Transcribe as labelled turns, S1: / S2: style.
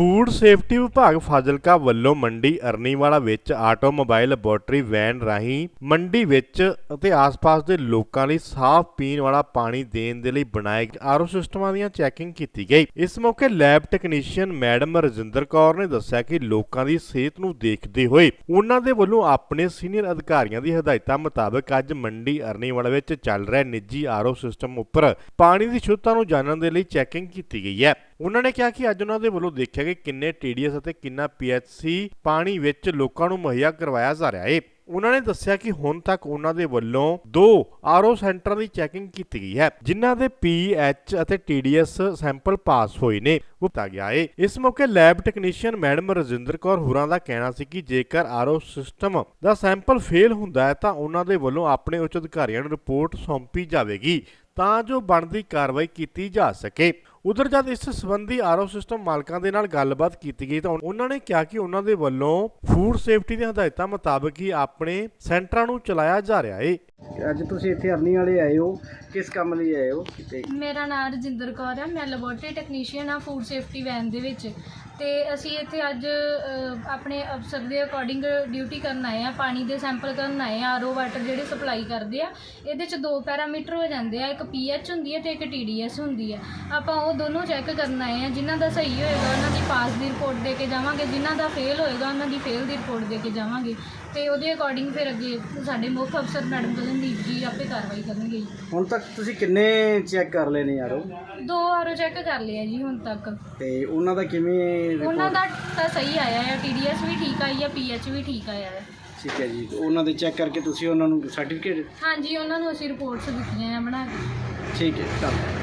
S1: Food safety ਵਿਭਾਗ ਫਾਜ਼ਿਲਕਾ ਵੱਲੋਂ ਮੰਡੀ ਅਰਨੀਵਾਲਾ ਵਿੱਚ ਆਟੋਮੋਬਾਈਲ ਲੈਬੋਰਟਰੀ ਵੈਨ ਰਾਹੀਂ ਮੰਡੀ ਵਿੱਚ ਅਤੇ ਆਸ-ਪਾਸ ਦੇ ਲੋਕਾਂ ਲਈ ਸਾਫ਼ ਪੀਣ ਵਾਲਾ ਪਾਣੀ ਦੇਣ ਦੇ ਲਈ ਬਣਾਏ ਗਏ ਆਰਓ ਸਿਸਟਮਾਂ ਦੀਆਂ ਚੈਕਿੰਗ ਕੀਤੀ ਗਈ। ਇਸ ਮੌਕੇ lab technician madam Rajinder Kaur ਨੇ ਦੱਸਿਆ ਕਿ ਲੋਕਾਂ ਦੀ ਸਿਹਤ ਨੂੰ ਦੇਖਦੇ ਹੋਏ ਉਹਨਾਂ ਦੇ ਵੱਲੋਂ ਆਪਣੇ ਸੀਨੀਅਰ ਅਧਿਕਾਰੀਆਂ ਦੀ ਹਦਾਇਤਾਂ ਮੁਤਾਬਕ ਅੱਜ ਮੰਡੀ ਅਰਨੀਵਾਲਾ ਵਿੱਚ ਚੱਲ ਰਿਹਾ ਨਿੱਜੀ ਆਰਓ ਸਿਸਟਮ ਉੱਪਰ ਪਾਣੀ ਦੀ ਸ਼ੁੱਧਤਾ ਨੂੰ ਜਾਣਨ ਦੇ ਲਈ ਚੈਕਿੰਗ ਕੀਤੀ ਗਈ ਹੈ। ਉਹਨਾਂ ਨੇ ਕਿਹਾ ਕਿ ਅੱਜ ਉਹਨਾਂ ਦੇ ਵੱਲੋਂ ਦੇਖਿਆ ਕਿ ਕਿੰਨੇ TDS ਅਤੇ ਕਿੰਨਾ PHC ਪਾਣੀ ਵਿੱਚ ਲੋਕਾਂ ਨੂੰ ਮੁਹੱਈਆ ਕਰਵਾਇਆ ਜਾ ਰਿਹਾ ਹੈ ਉਹਨਾਂ ਨੇ ਦੱਸਿਆ ਕਿ ਹੁਣ ਤੱਕ ਉਹਨਾਂ ਦੇ ਵੱਲੋਂ ਦੋ ਆਰਓ ਸੈਂਟਰਾਂ ਦੀ ਚੈਕਿੰਗ ਕੀਤੀ ਗਈ ਹੈ, ਜਿਨ੍ਹਾਂ ਦੇ ਪੀਐਚ ਅਤੇ TDS ਸੈਂਪਲ ਪਾਸ ਹੋਏ ਨੇ ਦਿੱਤਾ ਗਿਆ ਹੈ ਇਸ ਮੌਕੇ lab technician madam Rajinder Kaur ਹੋਰਾਂ ਦਾ ਕਹਿਣਾ ਸੀ ਕਿ ਜੇਕਰ ਆਰਓ ਸਿਸਟਮ ਦਾ ਸੈਂਪਲ ਫੇਲ ਹੁੰਦਾ ਹੈ ਤਾਂ ਉਹਨਾਂ ਦੇ ਵੱਲੋਂ ਆਪਣੇ ਉੱਚ ਅਧਿਕਾਰੀਆਂ ਨੂੰ ਰਿਪੋਰਟ ਸੌਂਪੀ ਜਾਵੇਗੀ। ਤਾਂ ਜੋ ਬਣਦੀ ਕਾਰਵਾਈ ਕੀਤੀ ਜਾ ਸਕੇ। ਉਧਰ ਜਦ ਇਸ ਸੰਬੰਧੀ ਆਰਓ ਸਿਸਟਮ ਮਾਲਕਾਂ ਦੇ ਨਾਲ ਗੱਲਬਾਤ ਕੀਤੀ ਗਈ ਤਾਂ ਉਹਨਾਂ ਨੇ ਕਿਹਾ ਕਿ ਉਹਨਾਂ ਦੇ ਵੱਲੋਂ ਫੂਡ ਸੇਫਟੀ ਦੀਆਂ ਹਦਾਇਤਾਂ ਮੁਤਾਬਕ ਹੀ ਆਪਣੇ ਸੈਂਟਰਾਂ ਨੂੰ ਚਲਾਇਆ ਜਾ ਰਿਹਾ ਹੈ
S2: ਅੱਜ ਤੁਸੀਂ ਇੱਥੇ ਅਰਨੀ ਵਾਲੇ ਆਏ ਹੋ। ਕਿਸ ਕੰਮ ਲਈ ਆਏ ਹੋ ਤੇ
S3: ਮੇਰਾ ਨਾਮ ਰਜਿੰਦਰ ਕੌਰ ਹੈ ਮੈਂ ਲੈਬੋਰਟਰੀ ਟੈਕਨੀਸ਼ੀਅਨ ਆ ਫੂਡ ਸੇਫਟੀ ਵੈਨ ਦੇ ਵਿੱਚ। ਤੇ ਅਸੀਂ ਇੱਥੇ ਅੱਜ ਅ, ਆਪਣੇ ਅਫਸਰ ਦੇ ਅਕੋਰਡਿੰਗ ਡਿਊਟੀ ਕਰਨ ਆਏ ਆ ਪਾਣੀ ਦੇ ਸੈਂਪਲ ਕਰਨ ਆਏ ਆ ਆਰਓ ਵਾਟਰ ਜਿਹੜੇ ਸਪਲਾਈ ਕਰਦੇ ਆ ਇਹਦੇ ਚ ਦੋ ਪੈਰਾਮੀਟਰ ਹੋ ਜਾਂਦੇ ਆ ਇੱਕ ਪੀਐਚ ਹੁੰਦੀ ਹੈ ਤੇ ਇੱਕ ਟੀਡੀਐਸ ਹੁੰਦੀ ਹੈ ਆਪਾਂ ਉਹ ਦੋਨੋਂ ਚੈੱਕ ਕਰਨ ਆਏ ਆ ਜਿਨ੍ਹਾਂ ਦਾ ਸਹੀ ਹੋਏਗਾ ਉਹਨਾਂ ਦੀ ਪਾਸ ਦੀ ਰਿਪੋਰਟ ਦੇ ਕੇ ਜਾਵਾਂਗੇ ਜਿਨ੍ਹਾਂ ਦਾ ਫੇਲ ਹੋਏਗਾ ਉਹਨਾਂ ਦੀ ਫੇਲ ਦੀ ਰਿਪੋਰਟ ਦੇ ਕੇ ਜਾਵਾਂਗੇ। ਤੇ ਉਹਦੇ ਅਕੋਰਡਿੰਗ ਫਿਰ ਅੱਗੇ ਸਾਡੇ ਮੁੱਖ ਅਫਸਰ ਮੈਡਮ ਗਗਨਦੀਪ ਜੀ ਆਪੇ ਕਾਰਵਾਈ ਕਰਨਗੇ ਜੀ।
S2: ਹੁਣ ਤੱਕ ਤੁਸੀਂ ਕਿੰਨੇ ਚੈੱਕ ਕਰ ਲਏ ਨੇ ਯਾਰੋ?
S3: ਦੋ ਆਰਓ ਚੈੱਕ ਕਰ ਲਿਆ ਜੀ ਹੁਣ ਤੱਕ।
S2: ਤੇ ਉਹਨਾਂ ਦਾ ਕਿਵੇਂ
S3: ਉਹਨਾਂ ਦਾ ਤਾਂ ਸਹੀ ਆਇਆ ਹੈ ਟੀਡੀਐਸ ਵੀ ਠੀਕ ਆਈ ਹੈ ਪੀਐਚ ਵੀ ਠੀਕ ਆਇਆ ਹੈ
S2: ਠੀਕ ਹੈ ਜੀ ਉਹਨਾਂ ਦੇ ਚੈੱਕ ਕਰਕੇ ਤੁਸੀਂ ਉਹਨਾਂ ਨੂੰ ਸਰਟੀਫਿਕੇਟ
S3: ਹਾਂਜੀ ਉਹਨਾਂ ਨੂੰ ਅਸੀਂ ਰਿਪੋਰਟਸ ਦਿੱਤੀਆਂ ਆ ਬਣਾ ਕੇ।
S2: ਠੀਕ ਹੈ ਧੰਨਵਾਦ।